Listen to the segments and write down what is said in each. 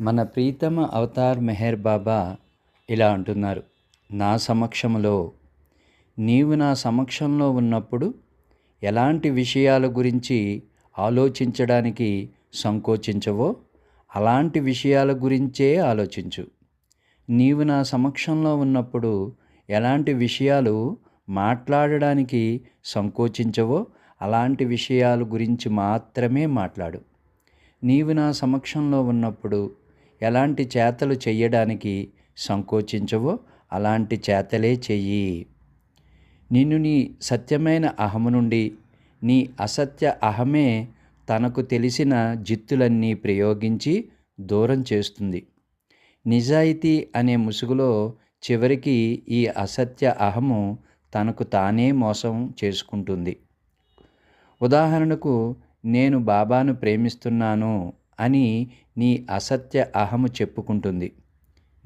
మన ప్రీతమ అవతార్ మెహర్ బాబా ఇలా అంటున్నారు నా సమక్షంలో నీవు నా సమక్షంలో ఉన్నప్పుడు ఎలాంటి విషయాల గురించి ఆలోచించడానికి సంకోచించవో అలాంటి విషయాల గురించే ఆలోచించు. నీవు నా సమక్షంలో ఉన్నప్పుడు ఎలాంటి విషయాలు మాట్లాడడానికి సంకోచించవో అలాంటి విషయాల గురించి మాత్రమే మాట్లాడు. నీవు నా సమక్షంలో ఉన్నప్పుడు ఎలాంటి చేతలు చెయ్యడానికి సంకోచించవో అలాంటి చేతలే చెయ్యి. నిన్ను నీ సత్యమైన అహము నుండి నీ అసత్య అహమే తనకు తెలిసిన జిత్తులన్నీ ప్రయోగించి దూరం చేస్తుంది. నిజాయితీ అనే ముసుగులో చివరికి ఈ అసత్య అహము తనకు తానే మోసం చేసుకుంటుంది. ఉదాహరణకు నేను బాబాను ప్రేమిస్తున్నాను. అని నీ అసత్య అహము చెప్పుకుంటుంది.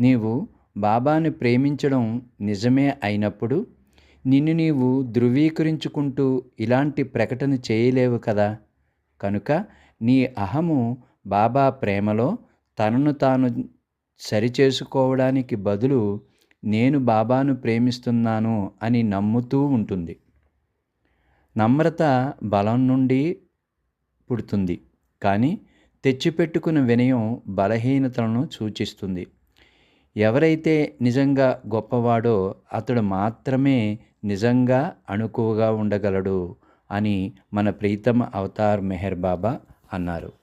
నీవు బాబాను ప్రేమించడం నిజమే అయినప్పుడు నిన్ను నీవు ధృవీకరించుకుంటూ ఇలాంటి ప్రకటన చేయలేవు కదా. కనుక నీ అహము బాబా ప్రేమలో తనను తాను సరిచేసుకోవడానికి బదులు నేను బాబాను ప్రేమిస్తున్నాను అని నమ్ముతూ ఉంటుంది. నమ్రత బలం నుండి పుడుతుంది. కానీ తెచ్చిపెట్టుకున్న వినయం బలహీనతలను సూచిస్తుంది. ఎవరైతే నిజంగా గొప్పవాడో అతడు మాత్రమే నిజంగా అణుకువగా ఉండగలడు అని మన ప్రీతమ అవతార్ మెహర్ బాబా అన్నారు.